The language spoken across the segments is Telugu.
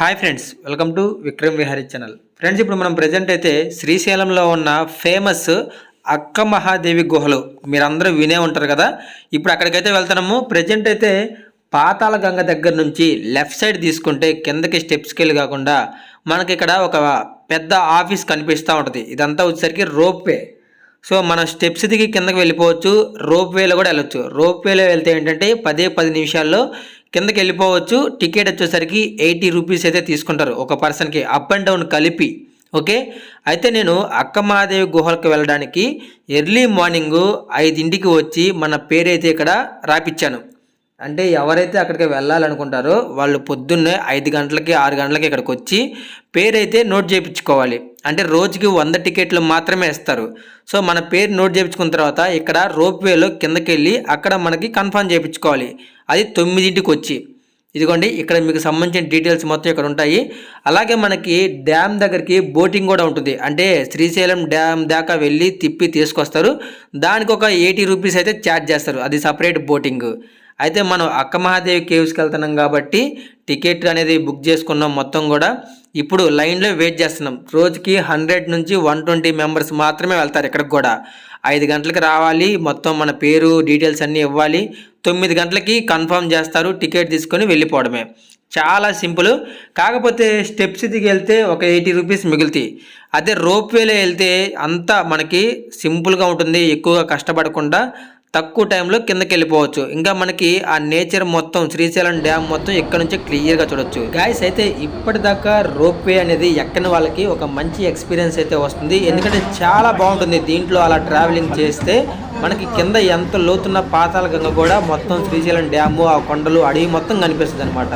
Hi friends welcome to Vikram Vihari channel. Friends ఇప్పుడు మనం ప్రజెంట్ అయితే శ్రీశైలంలో ఉన్న ఫేమస్ అక్క మహాదేవి గుహలు మీరందరూ వినే ఉంటారు కదా. ఇప్పుడు అక్కడికైతే వెళ్తున్నాము. ప్రజెంట్ అయితే పాతాళ గంగ దగ్గర నుంచి లెఫ్ట్ సైడ్ తీసుకుంటే కిందకి స్టెప్స్కి వెళ్ళి కాకుండా మనకి ఇక్కడ ఒక పెద్ద ఆఫీస్ కనిపిస్తూ ఉంటుంది. ఇదంతా వచ్చేసరికి రోప్ వే సో మనం స్టెప్స్ దిగి కిందకి వెళ్ళిపోవచ్చు. రోప్ వేలో కూడా వెళ్ళొచ్చు. రోప్ వేలో వెళ్తే ఏంటంటే పదే పది నిమిషాల్లో కిందకి వెళ్ళిపోవచ్చు. టికెట్ వచ్చేసరికి ఎయిటీ రూపీస్ అయితే తీసుకుంటారు. ఒక పర్సన్కి అప్ అండ్ డౌన్ కలిపి. ఓకే? అయితే నేను అక్క మహాదేవి గుహలకు వెళ్ళడానికి ఎర్లీ మార్నింగ్ ఐదింటికి వచ్చి మన పేరైతే ఇక్కడ రాపిచ్చాను. అంటే ఎవరైతే అక్కడికి వెళ్ళాలనుకుంటారో వాళ్ళు పొద్దున్నే ఐదు గంటలకి ఆరు గంటలకి ఇక్కడికి వచ్చి పేరైతే నోట్ చేయించుకోవాలి. అంటే రోజుకి వంద టికెట్లు మాత్రమే ఇస్తారు. సో మన పేరు నోట్ చేయించుకున్న తర్వాత ఇక్కడ రోప్వేలో కిందకెళ్ళి కిందకి వెళ్ళి అక్కడ మనకి కన్ఫర్మ్ చేయించుకోవాలి అది తొమ్మిదింటికి వచ్చి ఇదిగోండి ఇక్కడ మీకు సంబంధించిన డీటెయిల్స్ మొత్తం ఇక్కడ ఉంటాయి. అలాగే మనకి డ్యామ్ దగ్గరికి బోటింగ్ కూడా ఉంటుంది. అంటే శ్రీశైలం డ్యామ్ దాకా వెళ్ళి తిప్పి తీసుకొస్తారు. దానికి ఒక ఎయిటీ రూపీస్ అయితే ఛార్జ్ చేస్తారు. అది సపరేట్ బోటింగ్. అయితే మనం అక్క మహాదేవి కేవ్స్కి వెళ్తున్నాం కాబట్టి టికెట్ అనేది బుక్ చేసుకున్నాం మొత్తం కూడా. ఇప్పుడు లైన్లో వెయిట్ చేస్తున్నాం. రోజుకి హండ్రెడ్ నుంచి వన్ ట్వంటీ మెంబర్స్ మాత్రమే వెళ్తారు ఇక్కడికి కూడా. ఐదు గంటలకు రావాలి మొత్తం మన పేరు డీటెయిల్స్ అన్నీ ఇవ్వాలి. తొమ్మిది గంటలకి కన్ఫర్మ్ చేస్తారు టికెట్ తీసుకొని వెళ్ళిపోవడమే. చాలా సింపుల్. కాకపోతే స్టెప్స్ దిగి వెళ్తే ఒక ఎయిటీ రూపీస్ మిగులుతాయి. అదే రోప్ వేలో వెళ్తే అంతా మనకి సింపుల్గా ఉంటుంది ఎక్కువగా కష్టపడకుండా తక్కువ టైంలో కిందకి వెళ్ళిపోవచ్చు ఇంకా మనకి ఆ నేచర్ మొత్తం శ్రీశైలం డ్యామ్ మొత్తం ఇక్కడ నుంచి క్లియర్గా చూడొచ్చు. గాయస్ అయితే ఇప్పటిదాకా రోప్ వే అనేది ఎక్కని వాళ్ళకి ఒక మంచి ఎక్స్పీరియన్స్ అయితే వస్తుంది. ఎందుకంటే చాలా బాగుంటుంది దీంట్లో అలా ట్రావెలింగ్ చేస్తే. మనకి కింద ఎంత లోతున్న పాతాల గంగ కూడా మొత్తం శ్రీశైలం డ్యాము ఆ కొండలు అడవి మొత్తం కనిపిస్తుంది అనమాట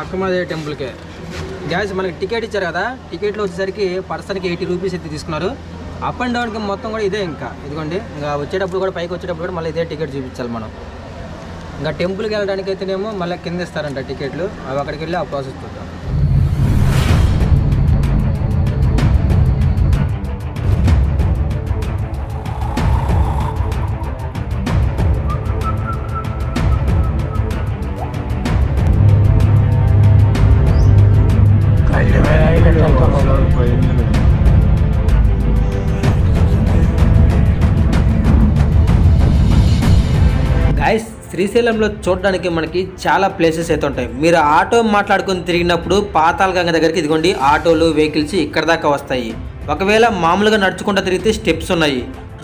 అక్కమాదేవి టెంపుల్కే. గ్యాస్ మనకి టికెట్ ఇచ్చారు కదా? టికెట్లో వచ్చేసరికి పర్సన్కి ఎయిటీ రూపీస్ అయితే తీసుకున్నారు. అప్ అండ్ డౌన్కి మొత్తం కూడా ఇదే ఇంకా. ఇదిగోండి ఇంకా వచ్చేటప్పుడు కూడా పైకి వచ్చేటప్పుడు కూడా మళ్ళీ ఇదే టికెట్ చూపించాలి మనం. ఇంకా టెంపుల్కి వెళ్ళడానికి అయితేనేమో మళ్ళీ కింద ఇస్తారంట టికెట్లు అవి అక్కడికి వెళ్ళి ఆ ప్రాసెస్ చూద్దాం. శ్రీశైలంలో చూడడానికి మనకి చాలా ప్లేసెస్ అయితే ఉంటాయి. మీరు ఆటో మాట్లాడుకొని తిరిగినప్పుడు పాతాళగంగ దగ్గరికి ఇదిగోండి ఆటోలు వెహికల్స్ ఇక్కడ దాకా వస్తాయి. ఒకవేళ మామూలుగా నడుచుకుంటూ తిరిగితే స్టెప్స్ ఉన్నాయి.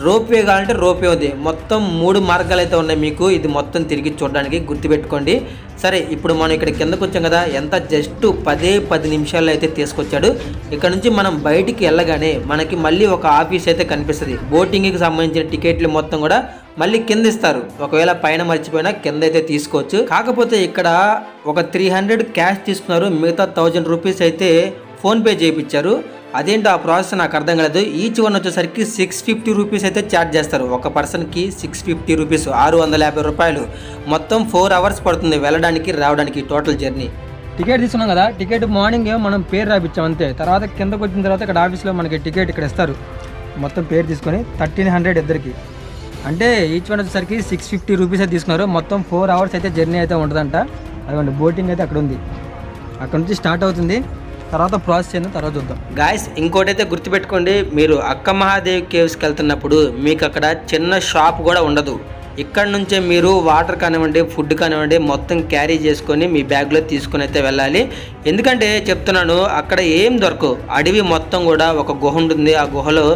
రోప్వే కావాలంటే రోప్వే ఉంది. మొత్తం మూడు మార్గాలు అయితే ఉన్నాయి మీకు. ఇది మొత్తం తిరిగి చూడడానికి గుర్తుపెట్టుకోండి. సరే ఇప్పుడు మనం ఇక్కడ కిందకు వచ్చాం కదా. ఎంత? జస్ట్ పదే పది నిమిషాల్లో అయితే తీసుకొచ్చాడు. ఇక్కడ నుంచి మనం బయటికి వెళ్ళగానే మనకి మళ్ళీ ఒక ఆఫీస్ అయితే కనిపిస్తుంది. బోటింగ్కి సంబంధించిన టికెట్లు మొత్తం కూడా మళ్ళీ కింద ఇస్తారు. ఒకవేళ పైన మర్చిపోయినా కింద అయితే తీసుకోవచ్చు. కాకపోతే ఇక్కడ ఒక త్రీ హండ్రెడ్ క్యాష్ తీసుకున్నారు. మిగతా థౌజండ్ రూపీస్ అయితే ఫోన్పే చేయించారు. అదేంటో ఆ ప్రాసెస్ నాకు అర్థం కాలేదు. ఈచ్ వన్ వచ్చేసరికి సిక్స్ ఫిఫ్టీ రూపీస్ అయితే ఛార్జ్ చేస్తారు. ఒక పర్సన్కి సిక్స్ ఫిఫ్టీ రూపీస్ ఆరు వందల యాభై రూపాయలు. మొత్తం ఫోర్ అవర్స్ పడుతుంది వెళ్ళడానికి రావడానికి టోటల్ జర్నీ టికెట్ తీసుకున్నాం కదా టికెట్ మార్నింగ్ మనం పేరు రాపించాం అంతే. తర్వాత కిందకు వచ్చిన తర్వాత ఇక్కడ ఆఫీస్లో మనకి టికెట్ ఇక్కడ ఇస్తారు. మొత్తం పేరు తీసుకొని థర్టీన్ హండ్రెడ్ ఇద్దరికి. అంటే ఈచ్ వన్ వచ్చేసరికి సిక్స్ ఫిఫ్టీ రూపీస్ అయితే తీసుకున్నారు. మొత్తం ఫోర్ అవర్స్ అయితే జర్నీ అయితే ఉంటుందంట. అదిగోండి బోటింగ్ అయితే అక్కడ ఉంది. అక్కడ నుంచి స్టార్ట్ అవుతుంది. తర్వాత ప్రాసెస్ అయిన తర్వాత చూద్దాం. గాయస్ ఇంకోటి అయితే గుర్తుపెట్టుకోండి మీరు అక్క మహాదేవి కేవ్స్కి వెళ్తున్నప్పుడు మీకు అక్కడ చిన్న షాప్ కూడా ఉండదు. ఇక్కడ నుంచే మీరు వాటర్ కానివ్వండి ఫుడ్ కానివ్వండి మొత్తం క్యారీ చేసుకొని మీ బ్యాగ్లో తీసుకొని అయితే వెళ్ళాలి. ఎందుకంటే చెప్తున్నాను అక్కడ ఏం దొరకవు. అడవి మొత్తం కూడా ఒక గుహ ఉంటుంది. ఆ గుహలో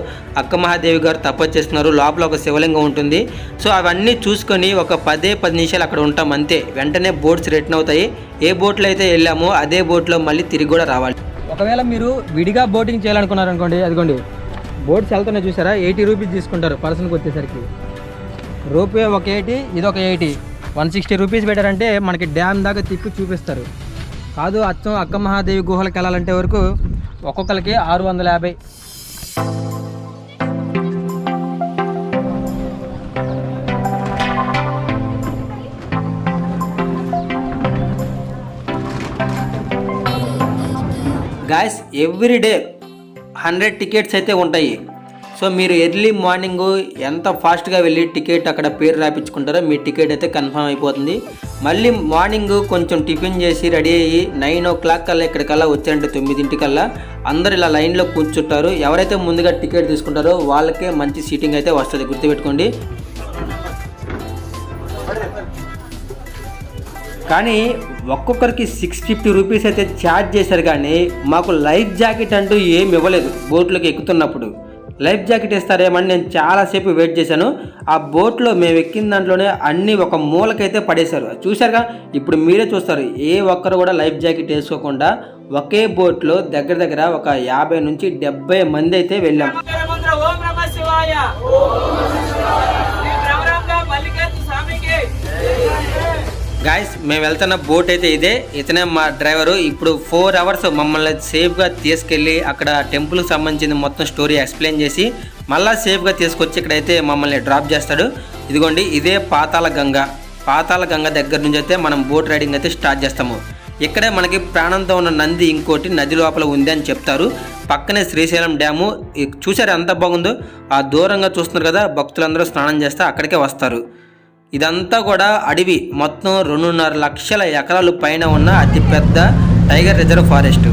అక్క మహాదేవి గారు తపస్సు చేస్తున్నారు. లోపల ఒక శివలింగం ఉంటుంది. సో అవన్నీ చూసుకొని ఒక పదే పది నిమిషాలు అక్కడ ఉంటాం అంతే. వెంటనే బోట్స్ రిటర్న్ అవుతాయి. ఏ బోట్లో అయితే వెళ్ళామో అదే బోట్లో మళ్ళీ తిరిగి కూడా రావాలి. ఒకవేళ మీరు విడిగా బోటింగ్ చేయాలనుకున్నారు అనుకోండి అదిగోండి. బోట్స్ వెళ్తున్నాయి చూసారా? ఎయిటీ రూపీస్ తీసుకుంటారు పర్సన్కి వచ్చేసరికి. రోప్వే ఒక ఎయిటీ ఇది ఒక ఎయిటీ. వన్ సిక్స్టీ రూపీస్ పెట్టారంటే మనకి డ్యామ్ దాకా తిప్పి చూపిస్తారు. కాదు అచ్చం అక్క మహాదేవి గుహలకు వెళ్ళాలంటే వరకు ఒక్కొక్కరికి ఆరు వందల యాభై. Guys every day hundred tickets అయితే ఉంటాయి. సో మీరు ఎర్లీ మార్నింగ్ ఎంత ఫాస్ట్గా వెళ్ళి టికెట్ అక్కడ పేరు రాపించుకుంటారో మీ టికెట్ అయితే కన్ఫర్మ్ అయిపోతుంది. మళ్ళీ మార్నింగ్ కొంచెం టిఫిన్ చేసి రెడీ అయ్యి నైన్ ఓ క్లాక్ కల్లా ఇక్కడికల్లా వచ్చారంటే తొమ్మిదింటికల్లా అందరు ఇలా లైన్లో కూర్చుంటారు. ఎవరైతే ముందుగా టికెట్ తీసుకుంటారో వాళ్ళకే మంచి సీటింగ్ అయితే వస్తుంది. గుర్తుపెట్టుకోండి. కానీ ఒక్కొక్కరికి సిక్స్ ఫిఫ్టీ రూపీస్ అయితే ఛార్జ్ చేశారు కానీ మాకు లైఫ్ జాకెట్ అంటూ ఏమి ఇవ్వలేదు. బోట్లోకి ఎక్కుతున్నప్పుడు. లైఫ్ జాకెట్ ఇస్తారేమని నేను చాలాసేపు వెయిట్ చేశాను. ఆ బోట్లో మేము ఎక్కిన దాంట్లోనే అన్నీ ఒక మూలకైతే పడేశారు. చూశారుగా? ఇప్పుడు మీరే చూస్తారు. ఏ ఒక్కరు కూడా లైఫ్ జాకెట్ వేసుకోకుండా ఒకే బోట్లో దగ్గర దగ్గర ఒక యాభై నుంచి డెబ్బై మంది అయితే వెళ్ళాం. మల్లికార్జున స్వామికి. గాయస్ మేము వెళ్తున్న బోట్ అయితే ఇదే. ఇతనే మా డ్రైవరు ఇప్పుడు ఫోర్ అవర్స్ మమ్మల్ని సేఫ్గా తీసుకెళ్ళి అక్కడ టెంపుల్కి సంబంధించిన మొత్తం స్టోరీ ఎక్స్ప్లెయిన్ చేసి మళ్ళీ సేఫ్గా తీసుకొచ్చి ఇక్కడైతే మమ్మల్ని డ్రాప్ చేస్తాడు. ఇదిగోండి ఇదే పాతాల గంగ. పాతాల గంగ దగ్గర నుంచి అయితే మనం బోట్ రైడింగ్ అయితే స్టార్ట్ చేస్తాము. ఇక్కడే మనకి ప్రాణంతో ఉన్న నంది ఇంకోటి నది లోపల ఉంది అని చెప్తారు. పక్కనే శ్రీశైలం డ్యాము. చూసారు ఎంత బాగుందో? ఆ దూరంగా చూస్తున్నారు కదా భక్తులందరూ స్నానం చేస్తే అక్కడికే వస్తారు. ఇదంతా కూడా అడవి మొత్తం రెండున్నర లక్షల ఎకరాలు పైన ఉన్న అతిపెద్ద టైగర్ రిజర్వ్ ఫారెస్ట్.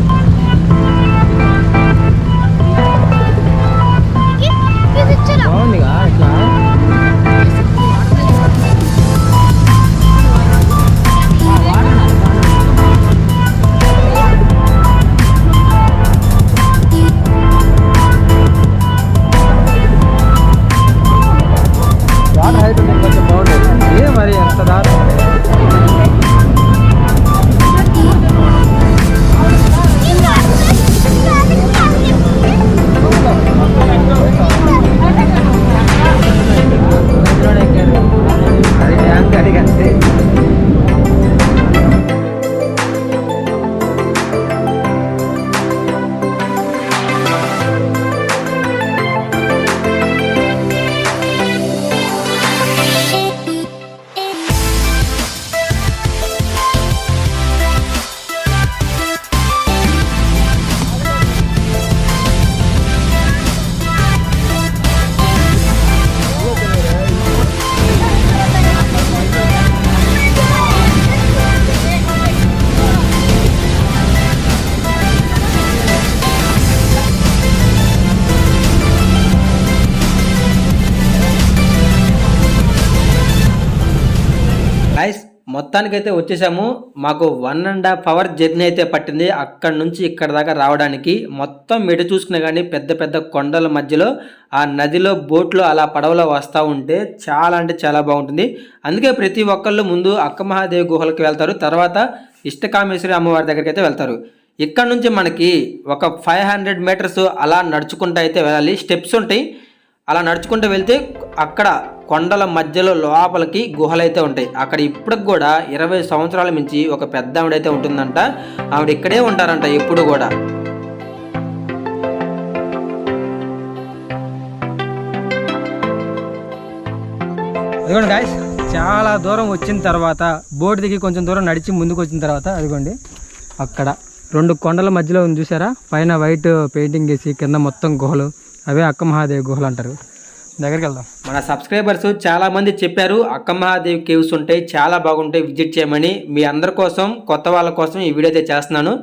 మొత్తానికైతే వచ్చేసాము. మాకు one and half hour journey అయితే పట్టింది. అక్కడ నుంచి ఇక్కడ దాకా రావడానికి మొత్తం మెడ చూసుకునే కానీ పెద్ద పెద్ద కొండల మధ్యలో ఆ నదిలో బోట్లో అలా పడవలో వస్తూ ఉంటే చాలా అంటే చాలా బాగుంటుంది. అందుకే ప్రతి ఒక్కళ్ళు ముందు అక్క మహాదేవి గుహలకు వెళ్తారు. తర్వాత ఇష్టకామేశ్వరి అమ్మవారి దగ్గరికి అయితే వెళ్తారు. ఇక్కడ నుంచి మనకి ఒక ఫైవ్ హండ్రెడ్ మీటర్స్ అలా నడుచుకుంటూ అయితే వెళ్ళాలి. స్టెప్స్ ఉంటాయి. అలా నడుచుకుంటూ వెళ్తే అక్కడ కొండల మధ్యలో లోపలికి గుహలు అయితే ఉంటాయి. అక్కడ ఇప్పటికి కూడా ఇరవై సంవత్సరాల మించి ఒక పెద్ద ఆవిడైతే ఉంటుందంట. ఆవిడ ఇక్కడే ఉంటారంట ఎప్పుడు కూడా. అదిగోండి గాయస్ చాలా దూరం వచ్చిన తర్వాత బోట్ దిగి కొంచెం దూరం నడిచి ముందుకు వచ్చిన తర్వాత అదిగోండి అక్కడ రెండు కొండల మధ్యలో ఉంది చూసారా? పైన వైట్ పెయింటింగ్ వేసి కింద మొత్తం గుహలు. అవే అక్క మహాదేవి గుహలు అంటారు. దగ్గరికి వెళ్దాం. మన సబ్స్క్రైబర్స్ చాలా మంది చెప్పారు అక్కమహాదేవి కేవ్స్ ఉంటాయి చాలా బాగుంటాయి విజిట్ చేయమని. మీ అందరి కోసం కొత్త వాళ్ళ కోసం ఈ వీడియో అయితే చేస్తున్నాను.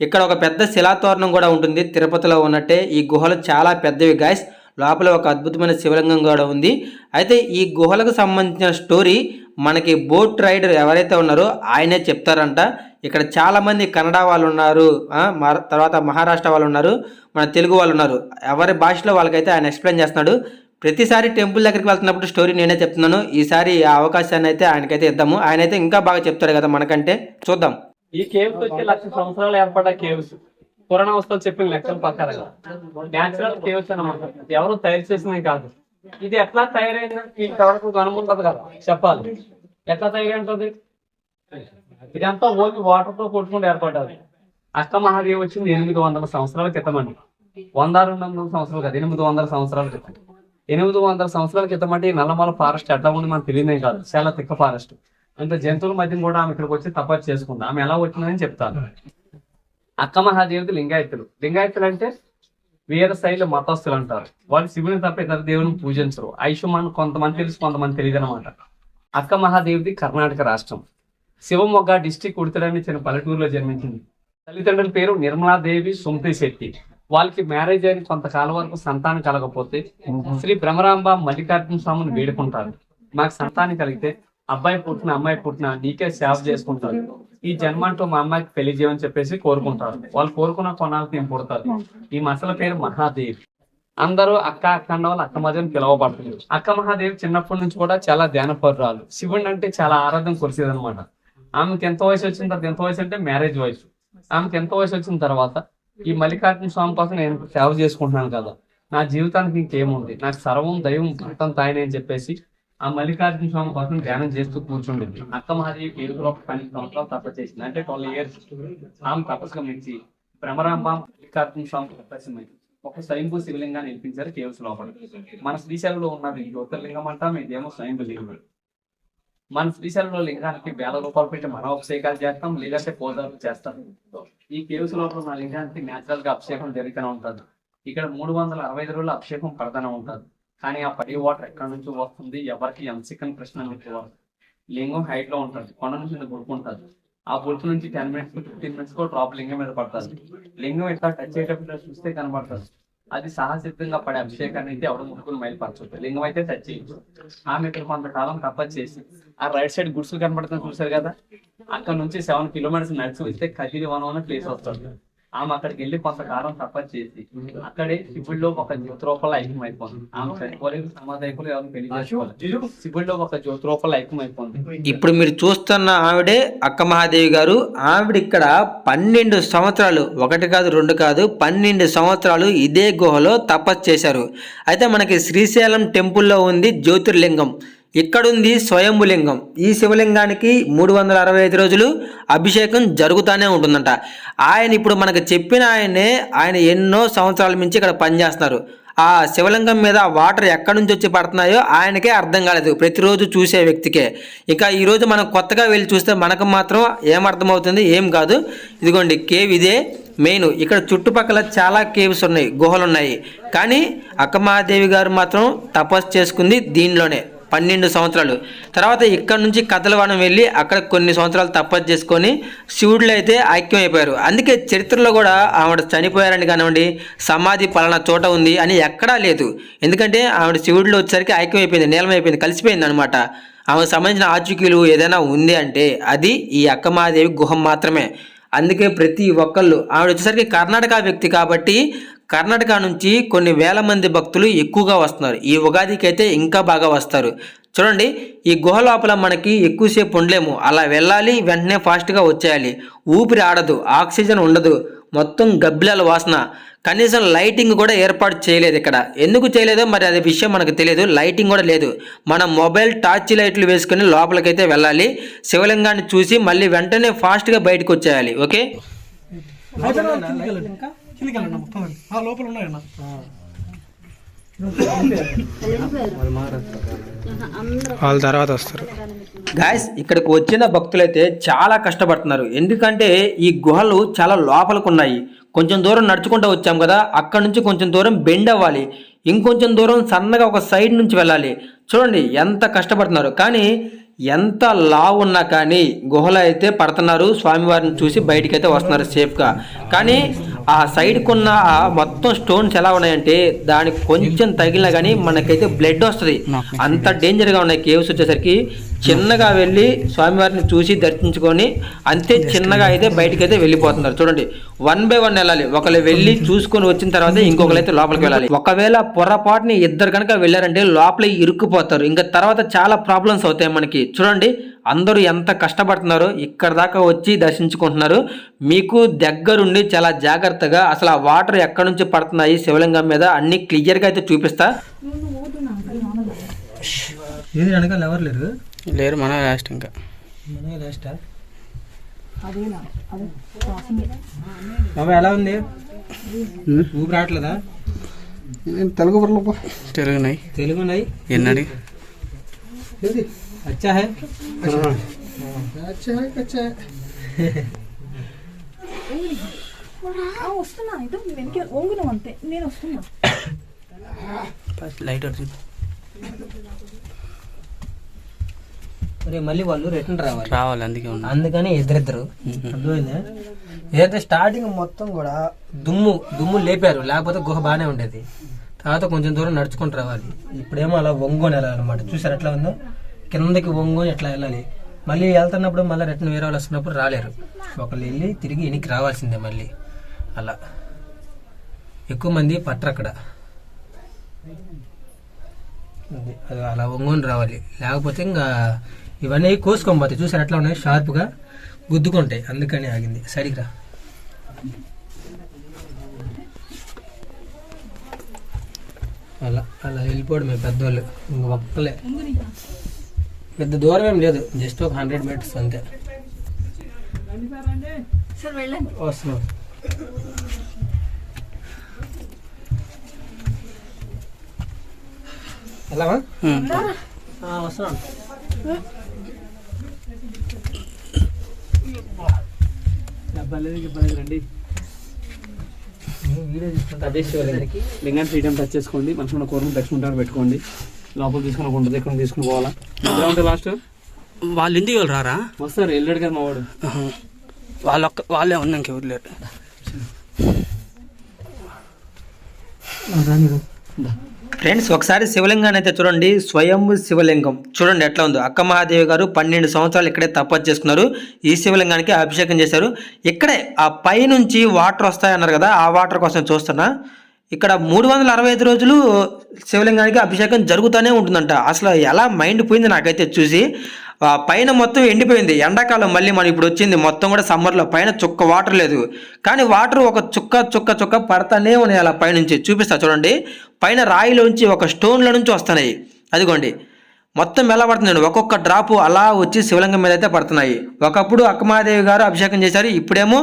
ఇక్కడ ఒక పెద్ద శిలాతోరణం కూడా ఉంటుంది. తిరుపతిలో ఉన్నట్టే ఈ గుహలు చాలా పెద్దవి గాయస్ లోపల ఒక అద్భుతమైన శివలింగం కూడా ఉంది. అయితే ఈ గుహలకు సంబంధించిన స్టోరీ మనకి బోట్ రైడర్ ఎవరైతే ఉన్నారో ఆయనే చెప్తారంట. ఇక్కడ చాలామంది కన్నడ వాళ్ళు ఉన్నారు తర్వాత మహారాష్ట్ర వాళ్ళు ఉన్నారు మన తెలుగు వాళ్ళు ఉన్నారు. ఎవరి భాషలో వాళ్ళకైతే ఆయన ఎక్స్ప్లెయిన్ చేస్తున్నాడు. ప్రతిసారి టెంపుల్ దగ్గరికి వెళ్తున్నప్పుడు స్టోరీ నేనే చెప్తున్నాను. ఈసారి ఆ అవకాశాన్ని అయితే ఆయనకైతే ఇద్దాము. ఆయన అయితే ఇంకా బాగా చెప్తాడు కదా మనకంటే. చూద్దాం. ఈ కేవ్స్ వచ్చి లక్ష సంవత్సరాలు ఏర్పడ్డ కేవ్స్ పురాణ వస్తువులు చెప్పిన లెక్కల ప్రకారంగా. న్యాచురల్ కేవ్స్ అనమాట ఎవరు తయారు చేసినవి కాదు. ఇది ఎట్లా తయారైంది? అనుకుంటది కదా. చెప్పాలి. ఎట్లా తయారైంటది? ఇదంతా ఓన్లీ వాటర్తో కొట్టుకుంటూ ఏర్పడ్డారు అష్టమహాదేవి వచ్చింది ఎనిమిది వందల సంవత్సరాల క్రితం అండి. వంద రెండు వందల సంవత్సరాలు కాదు ఎనిమిది వందల సంవత్సరాల క్రితం. ఎనిమిది వందల సంవత్సరాల క్రితం అంటే నల్లమల ఫారెస్ట్ ఎట్లా ఉంది మనకు తెలియదే కాదు. చాలా తిక్క ఫారెస్ట్ అంత జంతువుల మధ్య కూడా ఆమె ఇక్కడికి వచ్చి తపస్సు చేసుకుంది. ఆమె ఎలా వచ్చిందని చెప్తాను. అక్క మహాదేవిది లింగాయతులు. లింగాయతులు అంటే వీర శైలి మతస్థులు అంటారు. వాళ్ళు శివుని తప్ప ఇతర దేవుని పూజించరు. ఐషుమాన్ కొంతమంది తెలుసు కొంతమంది తెలియదు అనమాట అక్క మహాదేవిది కర్ణాటక రాష్ట్రం. శివమొగ్గ డిస్టిక్ ఉడితడని చిన్న పల్లెటూరులో జన్మించింది. తల్లిదండ్రుల పేరు నిర్మలాదేవి సుమతి శెట్టి. వాళ్ళకి మ్యారేజ్ అయిన కొంతకాలం వరకు సంతానం కలగకపోతే శ్రీ భ్రమరాంబ మల్లికార్జున స్వామిని వేడుకుంటారు. మాకు సంతానం కలిగితే అబ్బాయి పుట్టిన అమ్మాయి పుట్టిన నీకే సేవ చేసుకుంటారు. ఈ జన్మ అంటూ మా అమ్మాయికి పెళ్ళి చేయమని చెప్పేసి కోరుకుంటారు. వాళ్ళు కోరుకున్న కొనాలకు నేను పుడతారు. ఈ మసల పేరు మహాదేవి. అందరూ అక్క అక్క అన్న వాళ్ళు అక్క మధ్యని పిలవబడుతుంది అక్క మహాదేవి చిన్నప్పటి నుంచి కూడా చాలా ధ్యానపరురాలు. శివుడు అంటే చాలా ఆరాధన కురిసేది అనమాట ఆమెకి ఎంత వయసు వచ్చిన తర్వాత ఎంత వయసు అంటే మ్యారేజ్ వయసు. ఆమెకి ఎంత వయసు వచ్చిన తర్వాత ఈ మల్లికార్జున స్వామి కోసం నేను సేవ చేసుకుంటున్నాను కదా. నా జీవితానికి ఇంకేముంది? నాకు సర్వం దైవం భక్తం తాయని అని చెప్పేసి ఆ మల్లికార్జున స్వామి కోసం ధ్యానం చేస్తూ కూర్చుండేది. అక్క మహాదేవి ఏడుగులో పన్నెండు సంవత్సరాలు తపస్సు చేసింది. అంటే ట్వెల్వ్ ఇయర్స్ ఆమె తపస్సుగా మించి భ్రమరాంబ మల్లికార్జున స్వామి తపస్సు ఒక స్వయంభూ శివలింగాన్ని నిలిపించారు కేవ్స్ లోపల. మన శ్రీశైలంలో ఉన్నది జ్యోతిర్లింగం అంటాం ఇదేమో స్వయంభూ లింగం. మన శ్రీశైలంలో లింగానికి వేల రూపాయలు పెట్టి మనం అభిషేకాలు చేస్తాం లేదంటే పూజలు చేస్తాం. ఈ కేవ్స్ లోపల మన లింగానికి న్యాచురల్గా అభిషేకం జరుగుతూనే ఉంటుంది. ఇక్కడ మూడు వందల అరవై ఐదు రోజులు అభిషేకం పడతానే ఉంటుంది. కానీ ఆ పడి వాటర్ ఎక్కడి నుంచి వస్తుంది ఎవరికి ఎంసికన్ ప్రశ్న లింగం హైట్లో ఉంటుంది కొండ నుంచి ఇంత ఆ గుర్తు నుంచి టెన్ మినిట్స్ ఫిఫ్టీన్ మినిట్స్ కూడా డ్రాప్ లింగం మీద పడుతుంది. లింగం ఇట్లా టచ్ అయ్యేటప్పుడు చూస్తే కనబడుతుంది. అది సాహసిద్ధంగా పడే అభిషేకాన్ని అయితే ఎవరు ముట్టుకుని మైలుపరచదు లింగం అయితే టచ్ చేయొచ్చు ఆమె ఇక్కడ కొంతకాలం తపస్సు చేసి. ఆ రైట్ సైడ్ గుడ్సులు కనబడుతుంది చూసారు కదా? అక్కడ నుంచి సెవెన్ కిలోమీటర్స్ నడిచి వస్తే కదిరి వనం అనే ప్లేస్ వస్తుంది. ఆమె అక్కడికి వెళ్ళి కొంతకాలం తపస్సు చేసి అక్కడే శివుడిలో ఒక జ్యోతి రూపాయలు ఐక్యం అయిపోతుంది ఆమె చనిపోలేదు సమాధాయకులు ఎవరు పెళ్ళి చేసుకోలేదు. శివుడిలో ఒక జ్యోతి రూపాయలు ఐక్యం అయిపోతుంది ఇప్పుడు మీరు చూస్తున్న ఆవిడే అక్క మహాదేవి గారు ఆవిడ ఇక్కడ పన్నెండు సంవత్సరాలు ఒకటి కాదు రెండు కాదు పన్నెండు సంవత్సరాలు ఇదే గుహలో తపస్సు చేశారు. అయితే మనకి శ్రీశైలం టెంపుల్లో ఉంది జ్యోతిర్లింగం. ఇక్కడుంది స్వయంభులింగం. ఈ శివలింగానికి మూడు వందల అరవై ఐదు రోజులు అభిషేకం జరుగుతూనే ఉంటుందంట. ఆయన ఇప్పుడు మనకు చెప్పిన ఆయనే ఆయన ఎన్నో సంవత్సరాల నుంచి ఇక్కడ పనిచేస్తున్నారు. ఆ శివలింగం మీద వాటర్ ఎక్కడి నుంచి వచ్చి పడుతున్నాయో ఆయనకే అర్థం కాలేదు. ప్రతిరోజు చూసే వ్యక్తికే. ఇక ఈరోజు మనం కొత్తగా వెళ్ళి చూస్తే మనకు మాత్రం ఏమర్థమవుతుంది ఏం కాదు. ఇదిగోండి కేవ్ ఇదే మెయిన్. ఇక్కడ చుట్టుపక్కల చాలా కేవ్స్ ఉన్నాయి గుహలు ఉన్నాయి కానీ అక్కమహాదేవి గారు మాత్రం తపస్సు చేసుకుంది దీనిలోనే. పన్నెండు సంవత్సరాలు. తర్వాత ఇక్కడ నుంచి కథలవనం వెళ్ళి అక్కడ కొన్ని సంవత్సరాలు తపస్సు చేసుకొని శివుడిలో అయితే ఐక్యం అయిపోయారు అందుకే చరిత్రలో కూడా ఆవిడ చనిపోయారని కానివ్వండి సమాధి పలానా చోట ఉంది అని ఎక్కడా లేదు. ఎందుకంటే ఆవిడ శివుడిలో వచ్చేసరికి ఐక్యం అయిపోయింది నీలమైపోయింది కలిసిపోయింది అనమాట ఆమెకు సంబంధించిన ఆచూకీలు ఏదైనా ఉంది అంటే అది ఈ అక్కమాదేవి గుహం మాత్రమే. అందుకే ప్రతి ఒక్కళ్ళు ఆవిడ వచ్చేసరికి కర్ణాటక వ్యక్తి కాబట్టి కర్ణాటక నుంచి కొన్ని వేల మంది భక్తులు ఎక్కువగా వస్తున్నారు. ఈ ఉగాదికి అయితే ఇంకా బాగా వస్తారు. చూడండి ఈ గుహ లోపల మనకి ఎక్కువసేపు ఉండలేము. అలా వెళ్ళాలి వెంటనే ఫాస్ట్గా వచ్చేయాలి. ఊపిరి ఆడదు ఆక్సిజన్ ఉండదు. మొత్తం గబ్బిలాల వాసన. కనీసం లైటింగ్ కూడా ఏర్పాటు చేయలేదు ఇక్కడ. ఎందుకు చేయలేదో మరి అది విషయం మనకు తెలియదు. లైటింగ్ కూడా లేదు. మన మొబైల్ టార్చ్ లైట్లు వేసుకుని లోపలికైతే వెళ్ళాలి. శివలింగాన్ని చూసి మళ్ళీ వెంటనే ఫాస్ట్గా బయటకు వచ్చేయాలి. ఓకే? లోపల ఉన్నాయన్న వాళ్ళ తర్వాత వస్తారు. గాయస్ ఇక్కడికి వచ్చిన భక్తులైతే చాలా కష్టపడుతున్నారు. ఎందుకంటే ఈ గుహలు చాలా లోపలికి ఉన్నాయి. కొంచెం దూరం నడుచుకుంటూ వచ్చాం కదా అక్కడ నుంచి కొంచెం దూరం బెండ్ అవ్వాలి. ఇంకొంచెం దూరం సన్నగా ఒక సైడ్ నుంచి వెళ్ళాలి. చూడండి ఎంత కష్టపడుతున్నారు. కానీ ఎంత లావు ఉన్నా కానీ గుహలో అయితే పడుతున్నారు. స్వామివారిని చూసి బయటికి అయితే వస్తున్నారు సేఫ్గా. కానీ ఆ సైడ్కి ఉన్న ఆ మొత్తం స్టోన్స్ ఎలా ఉన్నాయంటే దానికి కొంచెం తగిలినా కానీ మనకైతే బ్లడ్ వస్తుంది. అంత డేంజర్గా ఉన్నాయి కేవ్స్ వచ్చేసరికి. చిన్నగా వెళ్ళి స్వామివారిని చూసి దర్శించుకొని అంతే చిన్నగా అయితే బయటికైతే వెళ్ళిపోతున్నారు. చూడండి వన్ బై వన్ వెళ్ళాలి. ఒకళ్ళు వెళ్ళి చూసుకొని వచ్చిన తర్వాత ఇంకొకరు అయితే లోపలికి వెళ్ళాలి. ఒకవేళ పొరపాటుని ఇద్దరు కనుక వెళ్ళారంటే లోపల ఇరుక్కుపోతారు. ఇంకా తర్వాత చాలా ప్రాబ్లమ్స్ అవుతాయి మనకి. చూడండి అందరూ ఎంత కష్టపడుతున్నారో ఇక్కడ దాకా వచ్చి దర్శించుకుంటున్నారు. మీకు దగ్గరుండి చాలా జాగ్రత్తగా అసలు ఆ వాటర్ ఎక్కడి నుంచి పడుతున్నాయి శివలింగం మీద అన్ని క్లియర్గా అయితే చూపిస్తా. ఏది వెనకాల ఎవరు లేరు? లేరు మన లాస్ట్ ఇంకా. మనమే లాస్టా? బాబా ఎలా ఉంది? ఊపి రావట్లేదా తెలుగు బుర్రలు తెలుగునాయి తెలుగు ఉన్నాయి ఎన్నడి? అచ్చా హై? ఆ, వస్తున్నా. ఇటు వెనక ఒంగు నువ్వు అంతే. నేను వస్తున్నా. ఫస్ట్ లైట్ వచ్చి మరి మళ్ళీ వాళ్ళు రిటర్న్ రావాలి. రావాలి అందుకే అందుకని ఇద్దరిద్దరు. అర్థమైందా? ఏదైతే స్టార్టింగ్ మొత్తం కూడా దుమ్ము దుమ్ము లేపారు. లేకపోతే గుహ బాగానే ఉండేది. తర్వాత కొంచెం దూరం నడుచుకుంటూ రావాలి. ఇప్పుడేమో అలా వంగుని వెళ్ళాలి అనమాట చూసారు ఎట్లా ఉందో? కిందకి వంగుని ఎట్లా వెళ్ళాలి? మళ్ళీ వెళ్తున్నప్పుడు మళ్ళీ రిటర్న్ వేరే వాళ్ళు వస్తున్నప్పుడు రాలేరు. ఒకళ్ళు వెళ్ళి తిరిగి వెనక్కి రావాల్సిందే మళ్ళీ. అలా. ఎక్కువ మంది పట్టరు అక్కడ. అలా వంగుని రావాలి. లేకపోతే ఇంకా ఇవన్నీ కోసుకోకపోతాయి చూసారు ఎట్లా ఉన్నాయి? షార్ప్గా గుద్దుకుంటాయి. అందుకని ఆగింది. సరిగ్గా. అలా అలా వెళ్ళిపోవడమే పెద్దవాళ్ళు ఇంక ఒక్కలే. పెద్ద దూరం ఏం లేదు. జస్ట్ ఒక హండ్రెడ్ మీటర్స్ అంతే. వస్తున్నాం. ఎలా వస్తున్నాం. త్రీ టైం టచ్ చేసుకోండి. మనసుకున్న కూరను దక్షిణ పెట్టుకోండి. లోపల తీసుకుని ఒక ఉంటుంది ఇక్కడ తీసుకుని పోవాలా? ఎలా ఉంటుంది లాస్ట్ వాళ్ళు ఇంటికి వాళ్ళు రారా వస్తారు వెళ్ళాడు కదా మా వాడు. వాళ్ళొక్క వాళ్ళే ఉన్నా ఇంకెవరు లేరు. ఫ్రెండ్స్ ఒకసారి శివలింగాన్ని అయితే చూడండి. స్వయంభు శివలింగం. చూడండి ఎట్లా ఉందో. అక్క మహాదేవి గారు పన్నెండు సంవత్సరాలు ఇక్కడే తపస్సు చేసుకున్నారు. ఈ శివలింగానికి అభిషేకం చేశారు. ఇక్కడే ఆ పై నుంచి వాటర్ వస్తాయన్నారు కదా ఆ వాటర్ కోసం చూస్తున్నా. ఇక్కడ మూడు వందల అరవై ఐదు రోజులు శివలింగానికి అభిషేకం జరుగుతూనే ఉంటుందంట. అసలు ఎలా మైండ్ పోయింది నాకైతే చూసి. పైన మొత్తం ఎండిపోయింది. ఎండాకాలం మళ్ళీ మనం ఇప్పుడు వచ్చింది. మొత్తం కూడా సమ్మర్లో పైన చుక్క వాటర్ లేదు. కానీ వాటర్ ఒక చుక్క చుక్క చుక్క పడతానే ఉన్నాయి అలా పైనుంచి. చూపిస్తా చూడండి. పైన రాయిలోంచి ఒక స్టోన్ల నుంచి వస్తున్నాయి. అదిగోండి. మొత్తం ఎలా పడుతుందండి ఒక్కొక్క డ్రాపు అలా వచ్చి శివలింగం మీద అయితే పడుతున్నాయి. ఒకప్పుడు అక్కమాదేవి గారు అభిషేకం చేశారు ఇప్పుడేమో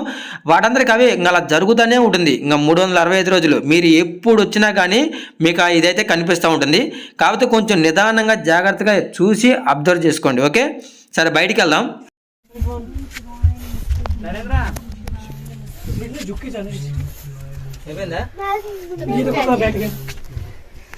వాటందరికి అవే. ఇంకా అలా జరుగుతూనే ఉంటుంది. ఇంకా మూడు వందల అరవై ఐదు రోజులు. మీరు ఎప్పుడు వచ్చినా కానీ మీకు ఇదైతే కనిపిస్తూ ఉంటుంది. కాకపోతే కొంచెం నిదానంగా జాగ్రత్తగా చూసి అబ్జర్వ్ చేసుకోండి ఓకే? సరే బయటికి వెళ్దాం.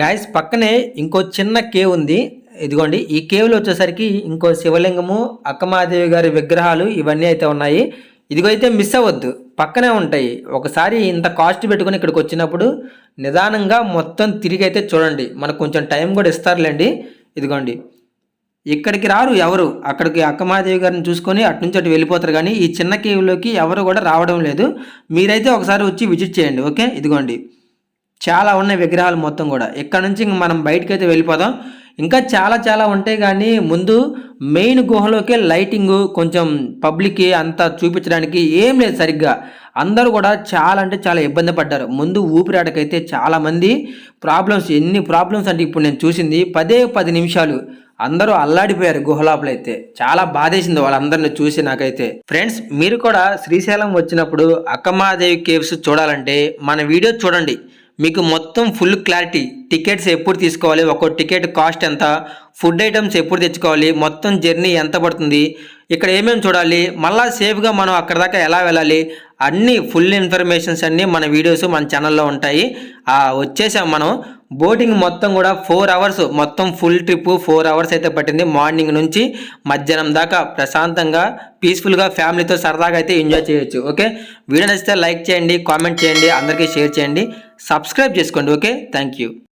గాయస్ పక్కనే ఇంకో చిన్న కేవ్ ఉంది. ఇదిగోండి ఈ కేవ్లో వచ్చేసరికి ఇంకో శివలింగము అక్కమాదేవి గారి విగ్రహాలు ఇవన్నీ అయితే ఉన్నాయి. ఇదిగో అయితే మిస్ అవ్వద్దు. పక్కనే ఉంటాయి. ఒకసారి ఇంత కాస్ట్ పెట్టుకుని ఇక్కడికి వచ్చినప్పుడు నిదానంగా మొత్తం తిరిగి అయితే చూడండి. మనకు కొంచెం టైం కూడా ఇస్తారులేండి. ఇదిగోండి. ఇక్కడికి రారు ఎవరు? అక్కడికి అక్కమాదేవి గారిని చూసుకొని అటు నుంచి అటు వెళ్ళిపోతారు కానీ ఈ చిన్న కేవ్లోకి ఎవరు కూడా రావడం లేదు. మీరైతే ఒకసారి వచ్చి విజిట్ చేయండి ఓకే? ఇదిగోండి. చాలా ఉన్నాయి విగ్రహాలు మొత్తం కూడా. ఇక్కడ నుంచి ఇంక మనం బయటకైతే వెళ్ళిపోదాం. ఇంకా చాలా చాలా ఉంటాయి కానీ ముందు మెయిన్ గుహలోకే లైటింగ్ కొంచెం పబ్లిక్కి అంతా చూపించడానికి ఏం లేదు సరిగ్గా. అందరూ కూడా చాలా అంటే చాలా ఇబ్బంది పడ్డారు. ముందు ఊపిరాటకైతే చాలామంది ప్రాబ్లమ్స్ ఎన్ని ప్రాబ్లమ్స్ అంటే ఇప్పుడు నేను చూసింది పదే పది నిమిషాలు అందరూ అల్లాడిపోయారు గుహలోపలైతే చాలా బాధేసింది వాళ్ళందరిని చూసి నాకైతే. ఫ్రెండ్స్ మీరు కూడా శ్రీశైలం వచ్చినప్పుడు అక్కమాదేవి కేవ్స్ చూడాలంటే మన వీడియో చూడండి. మీకు మొత్తం ఫుల్ క్లారిటీ టికెట్స్ ఎప్పుడు తీసుకోవాలి? ఒక్కో టికెట్ కాస్ట్ ఎంత? ఫుడ్ ఐటమ్స్ ఎప్పుడు తెచ్చుకోవాలి? మొత్తం జర్నీ ఎంత పడుతుంది? ఇక్కడ ఏమేమి చూడాలి? మళ్ళా సేఫ్గా మనం అక్కడ దాకా ఎలా వెళ్ళాలి? అన్ని ఫుల్ ఇన్ఫర్మేషన్స్ అన్నీ మన వీడియోస్ మన ఛానల్లో ఉంటాయి. వచ్చేసాం మనం. బోటింగ్ మొత్తం కూడా ఫోర్ అవర్స్ మొత్తం ఫుల్ ట్రిప్ ఫోర్ అవర్స్ అయితే పట్టింది. మార్నింగ్ నుంచి మధ్యాహ్నం దాకా ప్రశాంతంగా పీస్ఫుల్గా ఫ్యామిలీతో సరదాగా అయితే ఎంజాయ్ చేయొచ్చు. ఓకే వీడియో నచ్చితే లైక్ చేయండి కామెంట్ చేయండి అందరికీ షేర్ చేయండి. సబ్స్క్రైబ్ చేసుకోండి ఓకే? Thank you.